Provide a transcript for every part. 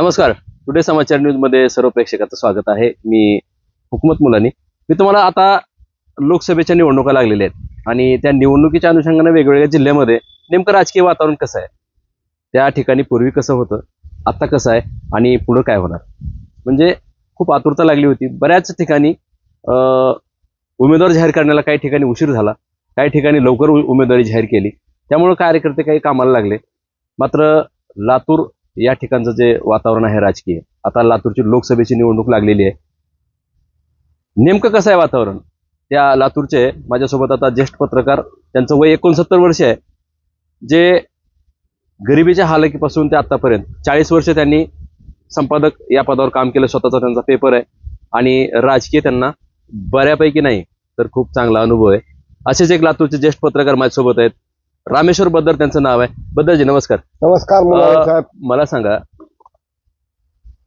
नमस्कार. टुडे समाचार न्यूजमध्ये सर्व प्रेक्षकाचं स्वागत आहे. मी हुकमत मुलानी. मी तुम्हाला आता लोकसभेच्या निवडणुका लागलेल्या आहेत. आणि त्या निवडणुकीच्या अनुषंगाने वेगवेगळ्या जिल्ह्यामध्ये नेमकं राजकीय वातावरण कसं आहे? त्या ठिकाणी पूर्वी कसं होतं? आता कसं आहे? आणि पुढं काय होणार? म्हणजे खूप आतुरता लागली होती. बऱ्याच ठिकाणी उमेदवार जाहीर करण्याला काही ठिकाणी उशीर झाला. काही ठिकाणी लवकर उमेदवारी जाहीर केली. त्यामुळे कार्यकर्ते काही कामाला लागले. मात्र लातूर या ठिकाणचं जे वातावरण आहे राजकीय आता लातूरची लोकसभेची निवडणूक लागलेली आहे. नेमकं कसं आहे वातावरण? त्या लातूरचे माझ्यासोबत आता ज्येष्ठ पत्रकार त्यांचं वय एकोणसत्तर वर्ष आहे. जे गरिबीच्या हालकीपासून ते आतापर्यंत चाळीस वर्ष त्यांनी संपादक या पदावर काम केलं स्वतःचा त्यांचा पेपर आहे. आणि राजकीय त्यांना बऱ्यापैकी नाही तर खूप चांगला अनुभव आहे. असेच एक लातूरचे ज्येष्ठ पत्रकार माझ्यासोबत आहेत. रामेश्वर बद्दर त्यांचं नाव आहे. बद्दरजी नमस्कार. नमस्कार अ, साहेब. मला सांगा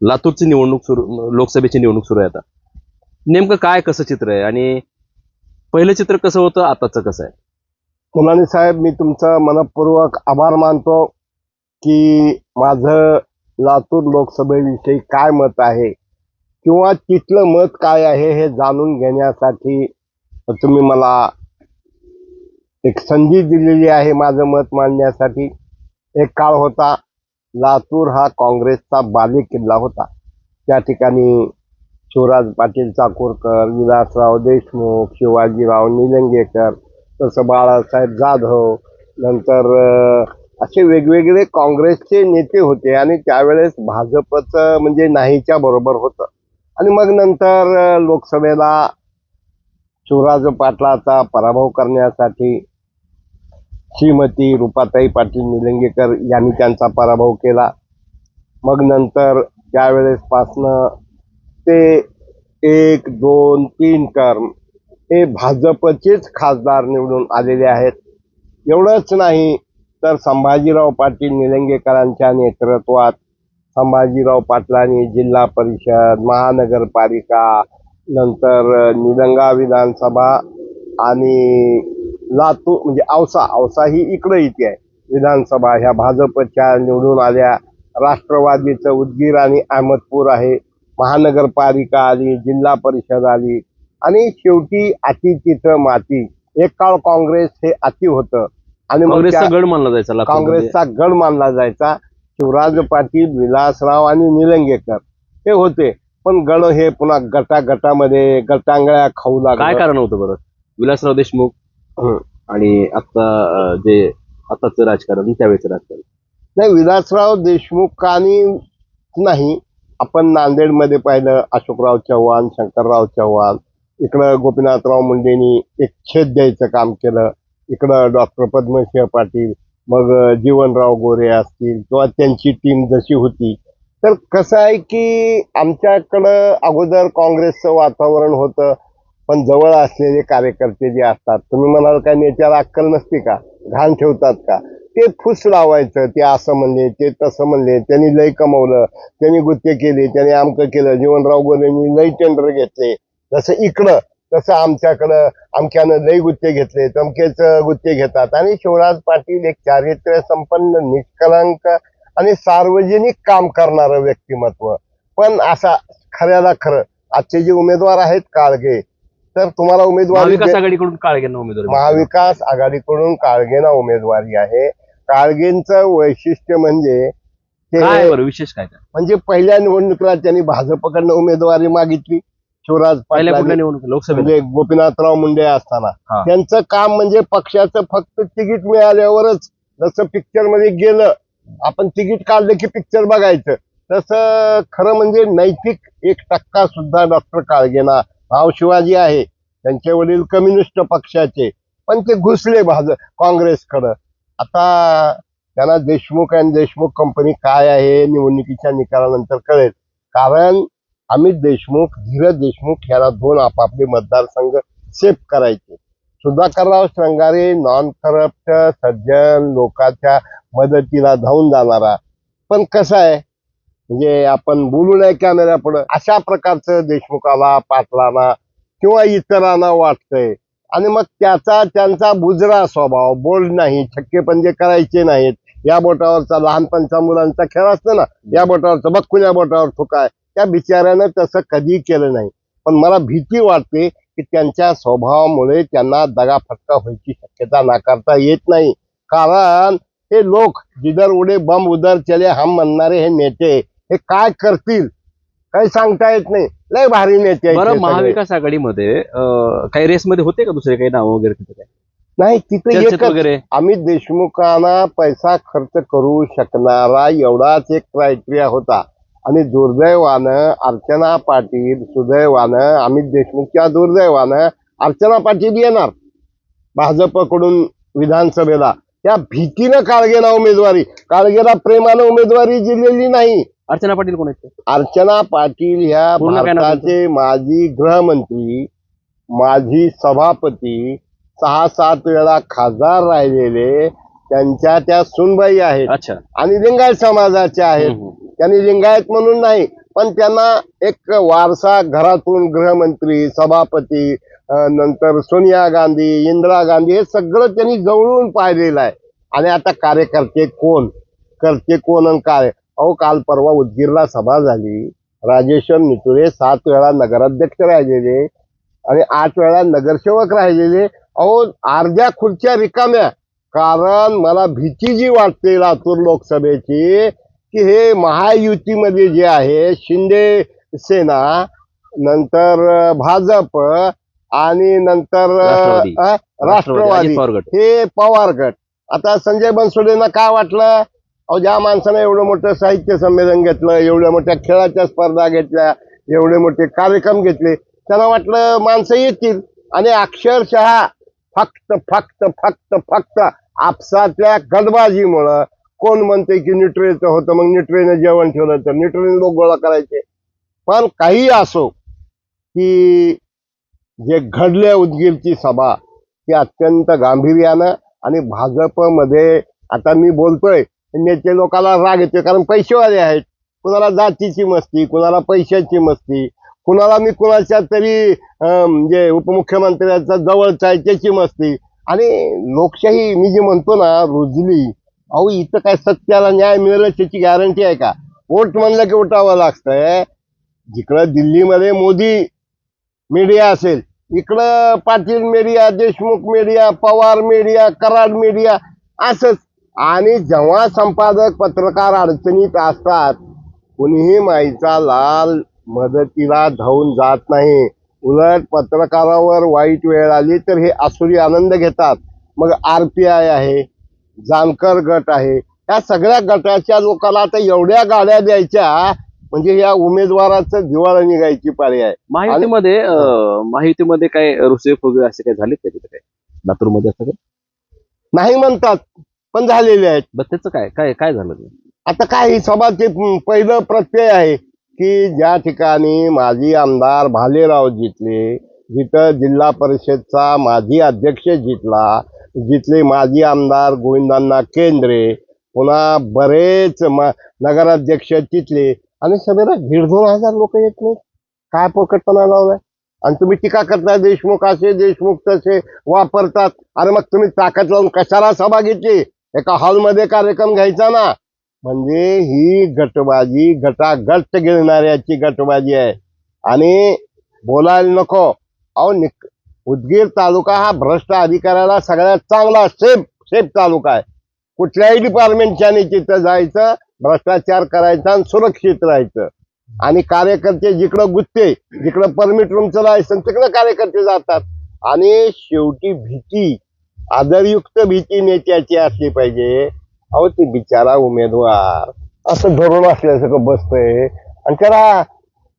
लातूरची निवडणूक सुरू लोकसभेची निवडणूक सुरू आहे आता. नेमकं काय कसं चित्र आहे? आणि पहिलं चित्र कसं होतं आताचं कसं आहे? मुलानी साहेब मी तुमचं मनपूर्वक आभार मानतो की माझं लातूर लोकसभेविषयी काय मत आहे किंवा तिथलं मत काय आहे हे जाणून घेण्यासाठी तुम्ही मला एक संधी दिलेली आहे माझं मत मांडण्यासाठी. एक काळ होता लातूर हा काँग्रेसचा बालेकिल्ला होता. त्या ठिकाणी शिवराज पाटील चाकूरकर विलासराव देशमुख शिवाजीराव निलंगेकर तसं बाळासाहेब जाधव नंतर असे वेगवेगळे काँग्रेसचे नेते होते आणि त्यावेळेस भाजपचं म्हणजे नाहीच्या बरोबर होतं. आणि मग नंतर लोकसभेला शिवराज पाटलाचा पराभव करण्यासाठी श्रीमती रुपाताई पाटील निलंगेकर यांनी त्यांचा पराभव केला. मग नंतर त्यावेळेसपासनं ते एक दोन तीन टर्म हे भाजपचेच खासदार निवडून आलेले आहेत. एवढंच नाही तर संभाजीराव पाटील निलंगेकरांच्या नेतृत्वात संभाजीराव पाटलांनी जिल्हा परिषद महानगरपालिका नंतर निलंगा विधानसभा आणि लातूर म्हणजे औसा औसा ही इकडं इथे आहे. विधानसभा ह्या भाजपच्या निवडून आल्या. राष्ट्रवादीचं उदगीर आणि अहमदपूर आहे. महानगरपालिका आली जिल्हा परिषद आली. आणि शेवटी अति तिथं माती. एक काळ काँग्रेस हे अति होतं. आणि काँग्रेसचा गड मानला जायचा. काँग्रेसचा गड मानला जायचा. शिवराज पाटील विलासराव आणि निलंगेकर हे होते. पण गड हे पुन्हा गटा गटामध्ये गटांगळ्या खाऊ काय लागले कारण होतं बरं? विलासराव देशमुख हं. आणि आता जे आताचं राजकारण त्यावेळेचं राजकारण. नाही विलासराव देशमुखांनी नाही. आपण नांदेडमध्ये पाहिलं अशोकराव चव्हाण शंकरराव चव्हाण. इकडं गोपीनाथराव मुंडेंनी एक छेद द्यायचं काम केलं. इकडं डॉक्टर पद्मसिंह पाटील मग अं, जीवनराव गोरे असतील किंवा त्यांची टीम जशी होती. तर कसं आहे की आमच्याकडं अगोदर काँग्रेसचं वातावरण होतं. पण जवळ असलेले कार्यकर्ते जे असतात तुम्ही म्हणाल काय याच्यावर अक्कल नसते का? घाण ठेवतात का? ते फुस लावायचं ते असं म्हणले ते तसं म्हणले त्यांनी लय कमवलं त्यांनी गुत्ते केले त्यांनी आमकं केलं जीवनराव गोरेंनी लय टेंडर घेतले. जसं इकडं तसं आमच्याकडं अमक्यानं लय गुत्ते घेतले तमकेच गुत्ते घेतात. आणि शिवराज पाटील एक चारित्र्य संपन्न निष्कलंक आणि सार्वजनिक काम करणारं व्यक्तिमत्व. पण असा खऱ्याला खरं आजचे जे उमेदवार आहेत काळगे तर तुम्हाला उमेदवारी महाविकास आघाडीकडून काळग्यांना उमेदवार महाविकास आघाडीकडून काळगेना उमेदवारी आहे. काळगेंचं वैशिष्ट्य म्हणजे ते काय बरं? विशेष काय काय म्हणजे पहिल्या निवडणुकीला त्यांनी भाजपकडनं उमेदवारी मागितली. शिवराज पहिल्या कुठल्या पाटील निवडणूक लोकसभेला म्हणजे गोपीनाथराव मुंडे असताना. हा. त्यांचं काम म्हणजे पक्षाचं फक्त तिकीट मिळाल्यावरच जसं पिक्चरमध्ये गेलं आपण तिकीट काढलं की पिक्चर बघायचं. तसं खरं म्हणजे नैतिक एक टक्का सुद्धा डॉक्टर काळगेना भाव शिवाजी आहे त्यांचे वडील कम्युनिस्ट पक्षाचे पण ते घुसले भाज काँग्रेसकडं. आता त्यांना देशमुख आणि देशमुख कंपनी काय आहे निवडणुकीच्या निकालानंतर कळेल. कारण अमित देशमुख धीरज देशमुख यांना दोन आपापले मतदारसंघ सेफ करायचे. सुधाकरराव श्रंगारे नॉन करप्ट सज्जन लोकांच्या मदतीला धावून जाणारा. पण कसं आहे म्हणजे आपण बोलू नये कॅमेरा पुढं. अशा प्रकारचं देशमुखाला पाटलांना किंवा इतरांना वाटतंय. आणि मग त्याचा त्यांचा बुजरा स्वभाव बोल नाही छक्के पंजे करायचे नाहीत. या बोटावरचा लहानपणचा मुलांचा खेळ असतो ना या बोटावरचा बघ या बोटावर थुकाय त्या बिचाऱ्यानं तसं कधी केलं नाही. पण मला भीती वाटते की त्यांच्या स्वभावामुळे त्यांना दगाफटका व्हायची शक्यता नाकारता येत नाही. कारण हे लोक जिधर उडे बम उधर चले हम म्हणणारे हे नेते हे काय करतील? काही सांगता येत नाही. लय भारी नेते बरं. महाविकास आघाडीमध्ये काही रेसमध्ये होते का दुसरे काही नाव वगैरे तिथे काय? नाही तिथे वगैरे? अमित देशमुखांना पैसा खर्च करू शकणारा एवढाच एक क्रायटेरिया होता. आणि दुर्दैवानं अर्चना पाटील सुदैवानं अमित देशमुखच्या दुर्दैवानं अर्चना पाटील येणार भाजपकडून विधानसभेला. त्या भीतीनं काळगेला उमेदवारी. काळगेला प्रेमानं उमेदवारी दिलेली नाही. अर्चना पाटील कोण आहेत ते? अर्चना पाटील ह्या पूर्ण काय नाव भारताचे माजी गृहमंत्री माजी सभापती सहा सात वेळा खासदार राहिलेले त्यांच्या त्या सुनबाई आहेत. अच्छा. आणि लिंगायत समाजाच्या आहेत. हम्म, हम्म. त्यांनी लिंगायत म्हणून नाही पण त्यांना एक वारसा घरातून गृहमंत्री सभापती अं, नंतर सोनिया गांधी इंदिरा गांधी हे सगळं त्यांनी जवळून पाहिलेलं आहे. आणि आता कार्यकर्ते कोण? करते कोण आणि काय? अहो काल परवा उदगीरला सभा झाली. राजेश्वर निटुरे सात वेळा नगराध्यक्ष राहिलेले आणि आठ वेळा नगरसेवक राहिलेले. अहो अर्ध्या खुर्च्या रिकाम्या. कारण मला भीती जी वाटते लातूर लोकसभेची की हे महायुतीमध्ये जे आहे शिंदे सेना नंतर भाजप आणि नंतर राष्ट्रवादी. हे पवार गट आता संजय बनसोडेंना काय वाटलं? अहो ज्या माणसानं एवढं मोठं साहित्य संमेलन घेतलं एवढ्या मोठ्या खेळाच्या स्पर्धा घेतल्या एवढे मोठे कार्यक्रम घेतले त्यांना वाटलं माणसं येतील. आणि अक्षरशः फक्त फक्त फक्त फक्त आपसातल्या गडबाजीमुळं कोण म्हणते की न्यूट्रेचं होतं मग न्यूट्रेनं जेवण ठेवलं तर न्यूट्रेन लोक गोळा करायचे. पण काही असो की जे घडले उदगीरची सभा ती अत्यंत गांभीर्यानं आणि भाजपमध्ये आता मी बोलतोय नेते लोकांना राग येतोय कारण पैसेवाले आहेत. कुणाला जातीची मस्ती कुणाला पैशाची मस्ती कुणाला मी कुणाच्या तरी म्हणजे उपमुख्यमंत्र्याचा जवळचा आहे त्याची मस्ती. आणि लोकशाही मी जे म्हणतो ना रुजली अहो इथं काय सत्याला न्याय मिळेल त्याची गॅरंटी आहे का? वोट म्हणलं की उठावं लागतंय. जिकडं दिल्लीमध्ये मोदी मीडिया असेल इकडं Patil media Deshmukh media Pawar media Karad media असंच. आणि जेव्हा संपादक पत्रकार अडचणीत असतात कुणीही माईचा लाल मदतीला धावून जात नाही. उलट पत्रकारावर वाईट वेळ आली तर हे आसुरी आनंद घेतात. मग आर पी आय आहे जानकर गट आहे या सगळ्या गटाच्या लोकांना आता एवढ्या गाड्या द्यायच्या म्हणजे या उमेदवाराचं दिवाळा निघायची पाळी आहे. महायुतीमध्ये अं, महायुतीमध्ये काय रुसवे फुगवे असे काय झाले तिथे काय लातूरमध्ये असं काय नाही म्हणतात. पण झालेले आहेत. बरं त्याचं काय काय काय झालं ते? आता काय सभाचे पहिलं प्रत्यय आहे की ज्या ठिकाणी माजी आमदार भालेराव जितले जिथं जिल्हा परिषदचा माजी अध्यक्ष जितला जिथले माजी आमदार गोविंदांना केंद्रे पुन्हा बरेच म नगराध्यक्ष तिथले आणि सगळ्याला दीड दोन हजार लोक येत नाही काय पोकटपणा लावलाय? आणि तुम्ही टीका करताय देशमुख असे देशमुख तसे वापरतात. अरे मग तुम्ही ताकद लावून कशाला सभा घेतली? एका हॉलमध्ये कार्यक्रम घ्यायचा ना म्हणजे ही गटबाजी गटागट गिळणाऱ्याची गटबाजी आहे. आणि बोलायला नको. अहो निक उदगीर तालुका हा भ्रष्ट अधिकाऱ्याला सगळ्यात चांगला सेफ सेफ तालुका आहे. कुठल्याही डिपार्टमेंटच्याने तिथं जायचं भ्रष्टाचार करायचा आणि सुरक्षित राहायचं. आणि कार्यकर्ते जिकडं गुत्ते जिकडं परमिट रूमचं लायसन तिकडं कार्यकर्ते जातात. आणि शेवटी भीती आदरयुक्त भीती नेत्याची असली पाहिजे. अहो ती बिचारा उमेदवार. असं धरून असल्यासारखं बसतंय. आणि त्याला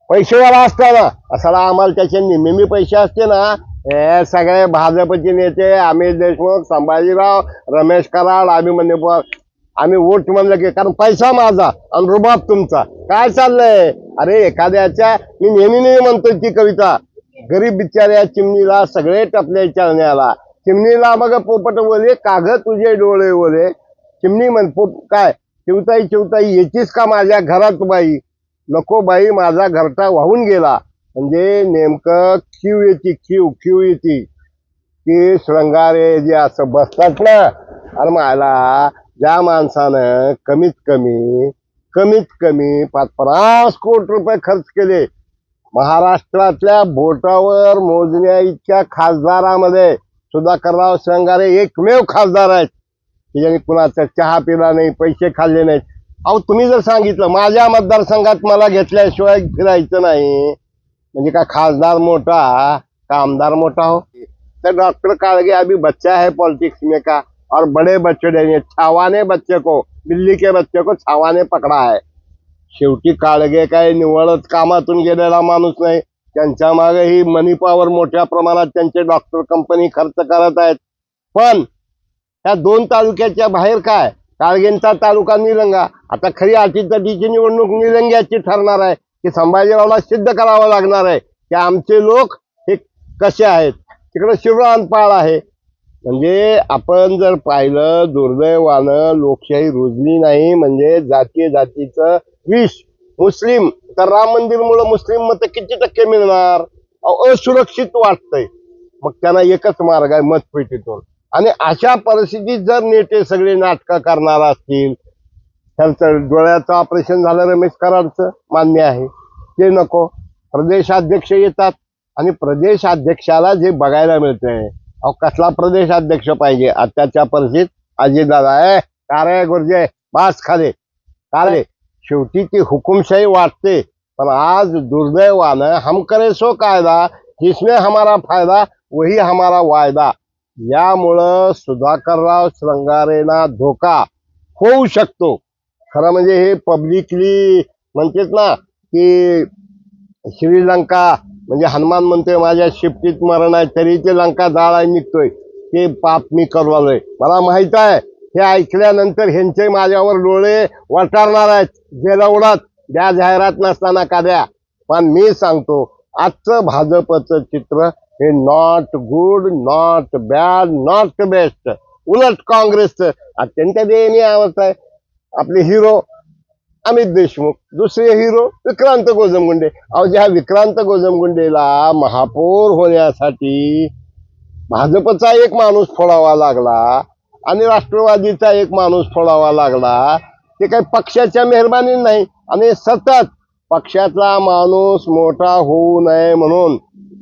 पैसेवाला असताना असाला आम्हाला त्याचे नेहमी पैसे असते ना. हे सगळे भाजपचे नेते अमित देशमुख संभाजीराव रमेश कराड आम्ही म्हणजे आम्ही वोट म्हणलं की कारण पैसा माझा आणि रुबाब तुमचा. काय चाललंय? अरे एखाद्याच्या मी नेहमी नेहमी म्हणतोय ती कविता. गरीब बिचाऱ्या चिमणीला सगळे टपले चालण्याला. चिमणीला मग पोपट बोले कागद तुझे डोळे वले चिमणी म्हण पोप काय? चिवताई चिवताई येतीस का माझ्या घरात बाई? नको बाई माझा घरटा वाहून गेला. म्हणजे नेमकं क्यू येते क्यू क्यू येते. की श्रंगारे जे असं बसतात ना अरे मला ज्या माणसानं कमीत कमी कमीत कमी पाच पन्नास कोटी रुपये खर्च केले महाराष्ट्रातल्या बोटावर मोजण्या इतक्या खासदारामध्ये सुधाकरराव श्रंगारे एकमेव खासदार आहेत. की ज्यांनी कुणाचा चहा पिला नाही पैसे खाल्ले नाहीत. अहो तुम्ही जर सांगितलं माझ्या मतदारसंघात मला घेतल्याशिवाय फिरायचं नाही. म्हणजे का खासदार मोठा का आमदार मोठा हो. तर डॉक्टर काळगे अभी बच्चा है पॉलिटिक्स में का? और बड़े बच्चे देंगे छावाने बच्चे को दिल्ली के बच्चे को छावाने पकडा है. शेवटी काळगे काय निवडत कामातून गेलेला माणूस नाही. त्यांच्या मागे ही मनी पॉवर मोठ्या प्रमाणात त्यांचे डॉक्टर कंपनी खर्च करत आहेत. पण ह्या दोन तालुक्याच्या बाहेर काय? काळगेंचा तालुका निलंगा. आता खरी अटीतटीची निवडणूक निलंग्याची ठरणार आहे. की संभाजीरावला सिद्ध करावं लागणार आहे. की आमचे लोक हे कसे आहेत? तिकडे शिवरानपाळ आहे. म्हणजे आपण जर पाहिलं दुर्दैवानं लोकशाही रुजली नाही. म्हणजे जाती जातीचं विष मुस्लिम तर राम मंदिरमुळं मुस्लिम मत किती टक्के मिळणार? अहो, असुरक्षित वाटतंय. मग त्यांना एकच मार्ग आहे मतपेटीतून. आणि अशा परिस्थितीत जर नेते सगळे नाटकं करणार असतील त्यांचं डोळ्याचं ऑपरेशन झालं रमेश कराडचं मान्य आहे. ते नको. प्रदेशाध्यक्ष येतात आणि प्रदेशाध्यक्षाला जे बघायला मिळतंय अहो कसला प्रदेशाध्यक्ष पाहिजे? आत्ताच्या परिस्थितीत अजितदादा आहे कारे गुरुजे बास खाले कारे शेवटी ती हुकुमशाही वाटते. पण आज दुर्दैवानं हम करे सो कायदा जिसमें हमारा फायदा वही हमारा वायदा. यामुळं सुधाकरराव श्रंगारेना धोका होऊ शकतो. खरं म्हणजे हे पब्लिकली म्हणतात ना की श्रीलंका म्हणजे हनुमान म्हणतोय माझ्या शिफ्टीत मरण आहे तरी ते लंका जाळा निघतोय. ते पाप मी करवालोय. मला माहीत आहे हे ऐकल्यानंतर ह्यांचे माझ्यावर डोळे वटारणार आहेत. जेलवडात द्या जाहिरात नसताना का द्या? पण मी सांगतो आजचं भाजपचं चित्र हे not good not bad not best उलट काँग्रेसचं. अत्यंत दयनीय अवस्था आहे. आपले हिरो अमित देशमुख दुसरे हिरो विक्रांत गोजमगुंडे. अहो ज्या विक्रांत गोजमगुंडेला महापौर होण्यासाठी भाजपचा एक माणूस फोडावा लागला आणि राष्ट्रवादीचा एक माणूस फोडावा लागला ते काही पक्षाच्या मेहरबानी नाही. आणि सतत पक्षातला माणूस मोठा होऊ नये म्हणून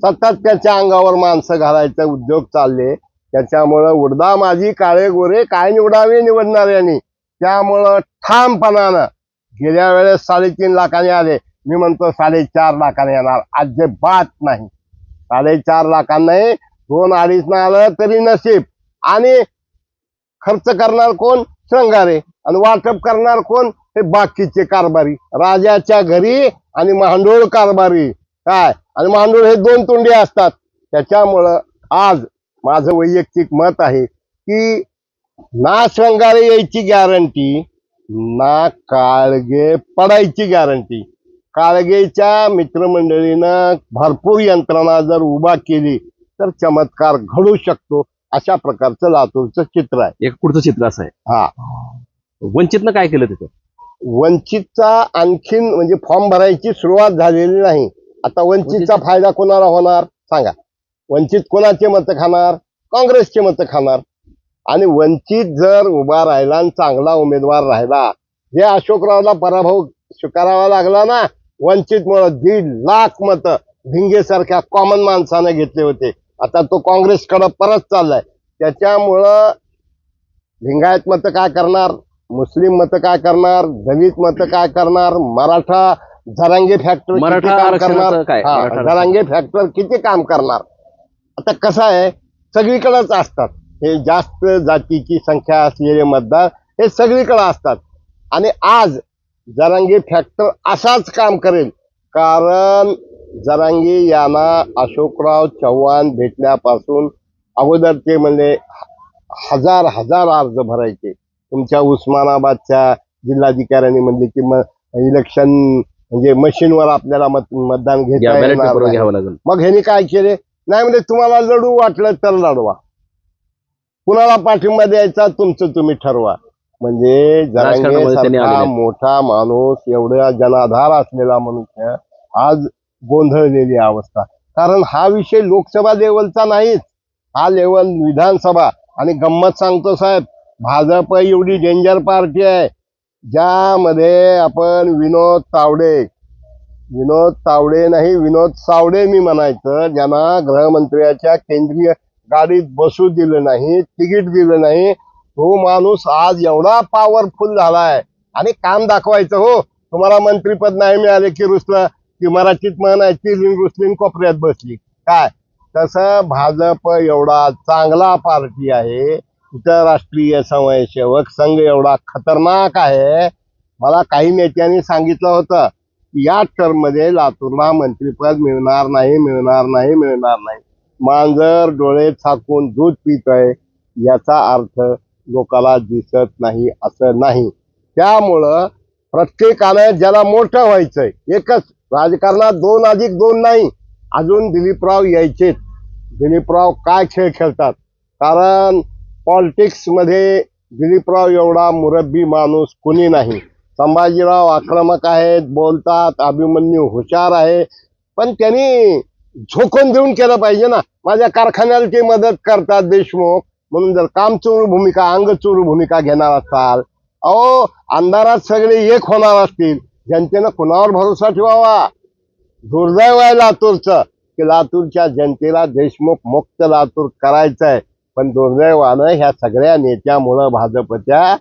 सतत त्याच्या अंगावर माणसं घालायचे उद्योग चालले. त्याच्यामुळं उडदा माझी काळे गोरे काय निवडावे निवडणाऱ्यांनी? त्यामुळं ठामपणानं गेल्या वेळेस साडेतीन लाखाने आले. मी म्हणतो साडेचार लाखाने येणार. अजिबात नाही. साडेचार लाखांना दोन अडीच नाही आलं तरी नशीब. आणि खर्च करणार कोण? श्रंगारे आणि वाटप करणार कोण? हे बाकीचे कारभारी. राजाच्या घरी आणि मांडोळ कारभारी. काय? आणि मांडोळ हे दोन तोंडे असतात. त्याच्यामुळं आज माझं वैयक्तिक मत आहे की ना श्रंगारे यायची गॅरंटी ना काळगे पडायची गॅरंटी. काळगेच्या मित्रमंडळीनं भरपूर यंत्रणा जर उभा केली तर चमत्कार घडू शकतो. अशा प्रकारचं लातूरचं चित्र आहे. एक पुढचं चित्र असं आहे. हा. वंचितनं काय केलं तिथं? वंचितचा आणखीन म्हणजे फॉर्म भरायची सुरुवात झालेली नाही. आता वंचितचा फायदा कोणाला होणार? सांगा. वंचित कोणाचे मत खाणार? काँग्रेसचे मत खाणार? आणि वंचित जर उभा राहिला आणि चांगला उमेदवार राहिला जे अशोकरावला पराभव स्वीकारावा लागला ना वंचित मुळे दीड लाख मत भिंगेसारख्या कॉमन माणसाने घेतले होते. आता तो काँग्रेसकडे परत चाललाय. त्याच्यामुळं लिंगायत मत काय करणार? मुस्लिम मत काय करणार? दलित मत काय करणार? मराठा झरांगे फॅक्टर मराठा काम करणार. झरांगे फॅक्टर किती काम करणार? आता कसं आहे? सगळीकडेच असतात. हे जास्त जातीची संख्या असलेले मतदार हे सगळीकडे असतात. आणि आज जरांगी फॅक्टर असाच काम करेल. कारण जरांगी यांना अशोकराव चव्हाण भेटल्यापासून अगोदर ते म्हणजे हजार हजार अर्ज भरायचे. तुमच्या उस्मानाबादच्या जिल्हाधिकाऱ्यांनी म्हणले की म इलेक्शन म्हणजे मशीनवर आपल्याला मत मतदान घेता येणार मग ह्यांनी काय केले? नाही म्हणजे तुम्हाला लढू वाटलं तर लढवा. कुणाला पाठिंबा द्यायचा तुमचं तुम्ही ठरवा. म्हणजे जरांगे. मोठा माणूस एवढा जनाधार असलेला मनुष्य आज गोंधळलेली अवस्था. कारण हा विषय लोकसभा लेवलचा नाहीच. हा लेवल विधानसभा. आणि गंमत सांगतो साहेब भाजप एवढी डेंजर पार्टी आहे. ज्यामध्ये आपण विनोद तावडे विनोद तावडे नाही विनोद सावडे मी म्हणायचं ज्यांना गृहमंत्र्याच्या केंद्रीय गाडीत बसू दिलं नाही तिकीट दिलं नाही तो माणूस आज एवढा पॉवरफुल झालाय. आणि काम दाखवायचं हो. तुम्हाला मंत्रीपद नाही मिळाले की रुसलं की मराठीत म्हणायची आहे रुसलीन कोपऱ्यात बसली. काय? तसं भाजप एवढा चांगला पार्टी आहे. इतर राष्ट्रीय स्वयंसेवक संघ एवढा खतरनाक आहे. मला काही नेत्यांनी सांगितलं होतं की या टर्ममध्ये लातूरला मंत्रीपद मिळणार नाही मिळणार नाही मिळणार नाही. मांजर डोळे झाकून दूध पितय. याचा अर्थ लोकाला दिसत नाही असं नाही. त्यामुळं प्रत्येकानं ज्याला मोठं व्हायचंय एकच राजकारणात दोन अधिक दोन नाही. अजून दिलीपराव यायचेत. दिलीपराव काय खेळ खेळतात? कारण पॉलिटिक्समध्ये दिलीपराव एवढा मुरब्बी माणूस कुणी नाही. संभाजीराव आक्रमक आहेत बोलतात अभिमन्यू हुशार आहे. पण त्यांनी झोकून देऊन केलं पाहिजे ना. माझ्या कारखान्याला ते मदत करतात देशमुख. म्हणून जर कामचोर भूमिका अंगचोर भूमिका घेणार असाल अहो अंधारात सगळे एक होणार असतील. जनतेनं कुणावर भरोसा ठेवावा? दुर्दैव आहे लातूरचं की लातूरच्या जनतेला देशमुख मुक्त लातूर करायचं आहे पण दुर्दैवानं ह्या सगळ्या नेत्यामुळं भाजपच्या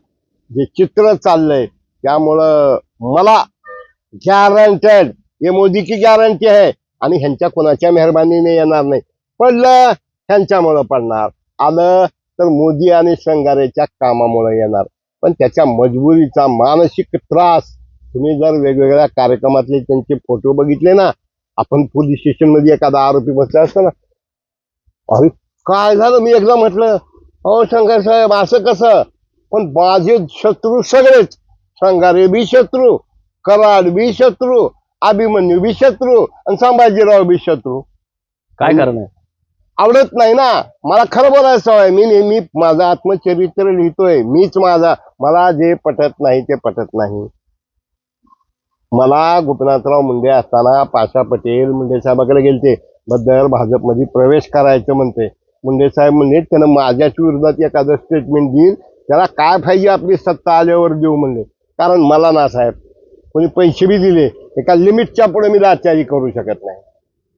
जे चित्र चाललंय त्यामुळं मला गॅरंटेड हे मोदी की गॅरंटी आहे आणि ह्यांच्या कोणाच्या मेहरबानीने येणार नाही. पडलं ह्यांच्यामुळं पडणार. आलं तर मोदी आणि शंगारेच्या कामामुळे येणार. पण त्याच्या मजबुरीचा मानसिक त्रास तुम्ही जर वेगवेगळ्या कार्यक्रमातले त्यांचे फोटो बघितले ना आपण पोलीस स्टेशनमध्ये एखादा आरोपी बसला असता ना अरे काय झालं? मी एकदा म्हटलं अहो शंकर साहेब असं कसं? पण माझे शत्रू सगळेच शंगारे बी शत्रू कराड बी शत्रू अभिमन्यू बी शत्रू आणि संभाजीराव बी शत्रू. काय कारण आहे? आवडत नाही ना. मला खरं बोलायचं आहे मी नेहमी माझं आत्मचरित्र लिहितोय मीच माझा मला जे पटत नाही ते पटत नाही. मला गोपीनाथराव मुंडे असताना पाशा पटेल मुंडे साहेबाकडे गेलते. बद्दल भाजपमध्ये प्रवेश करायचं म्हणते. मुंडे साहेब म्हणले त्यानं माझ्याच विरोधात एखादं स्टेटमेंट देईल. त्याला काय पाहिजे आपली सत्ता आल्यावर देऊ म्हणले. कारण मला ना साहेब कोणी पैसे बी दिले एका लिमिटच्या पुढे मी लाचारी करू शकत नाही.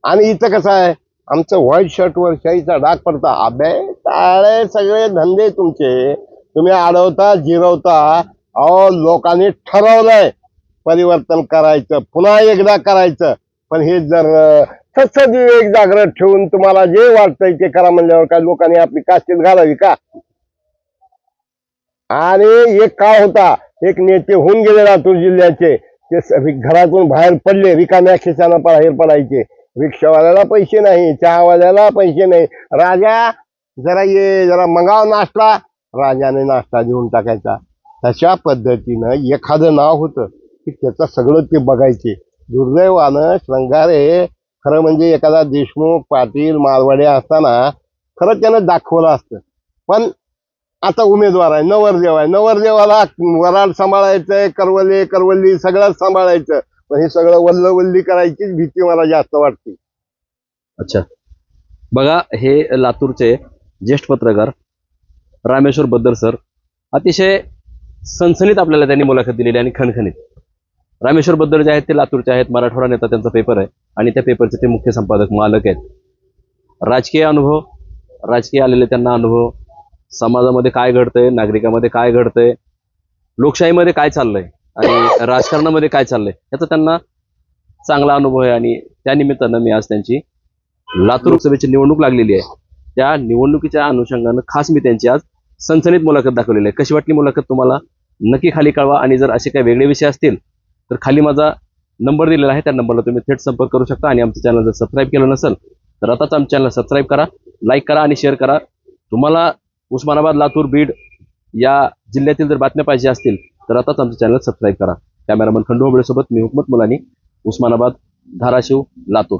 आणि इथं कसं आहे आमचं व्हाईट शर्टवर शाहीचा डाग पडता. अबे टाळे सगळे धंदे तुमचे. तुम्ही अडवता जिरवता. अहो लोकांनी ठरवलंय. परिवर्तन करायचं पुन्हा एकदा करायचं. पण हे जर सत्सद एक जागृत ठेवून तुम्हाला जे वाटतंय ते करा म्हणल्यावर काय लोकांनी आपली कास्तीत घालावी का? आणि एक काळ होता एक नेते होऊन गेले लातूर जिल्ह्याचे. ते घरातून बाहेर पडले रिकाम्या खिशानं बाहेर पडायचे. रिक्षावाल्याला पैसे नाही चहावाल्याला पैसे नाही. राजा जरा ये जरा मंगाव नाश्ता. राजाने नाश्ता देऊन टाकायचा. तशा पद्धतीनं एखादं नाव होतं. की त्याचं सगळं ते बघायचे. दुर्दैवानं श्रंगारे खरं म्हणजे एखादा देशमुख पाटील मालवाडे असताना खरं त्यानं दाखवलं असतं. पण आता उमेदवार आहे नवरदेव आहे. नवरदेवाला वराड सांभाळायचंय करवले करवल्ली सगळंच सांभाळायचं. पण हे सगळं वल्लवल्ली करायचीच भीती मला जास्त वाटते. अच्छा. बघा हे लातूरचे ज्येष्ठ पत्रकार रामेश्वर बद्दल सर अतिशय सनसनीत आपल्याला त्यांनी मुलाखत दिलेली आणि खणखणीत. रामेश्वर बद्दल जे आहेत ते लातूरचे आहेत. मराठवाडा नेता त्यांचा पेपर आहे. आणि त्या पेपरचे ते मुख्य संपादक मालक आहेत. राजकीय अनुभव राजकीय आलेले त्यांना अनुभव. समाजामध्ये काय घडतंय नागरिकामध्ये काय घडतंय लोकशाहीमध्ये काय चाललंय आणि राजकारणामध्ये काय चाललंय याचा त्यांना चांगला अनुभव आहे. आणि त्या निमित्तानं मी आज त्यांची लातूर लोकसभेची निवडणूक लागलेली आहे. त्या निवडणुकीच्या अनुषंगानं खास मी त्यांची आज सनसनीत मुलाखत दाखवलेली आहे. कशी वाटली मुलाखत तुम्हाला? नक्की खाली कळवा. आणि जर असे काही वेगळे विषय असतील तर खाली माझा नंबर दिलेला आहे त्या नंबरला तुम्ही थेट संपर्क करू शकता आणि आमचं चॅनल जर सबस्क्राईब केलं नसेल तर आताच आमच्या चॅनल सबस्क्राईब करा लाईक करा आणि शेअर करा. तुम्हाला उस्मानाबाद लातूर बीड या जिल्ह्यातील जर बातम्या पाहिजे असतील तर आताच आमचं चॅनल सबस्क्राईब करा. कॅमेरामन खंडू होबळेसोबत मी हुकमत मुलानी उस्मानाबाद धाराशिव लातूर.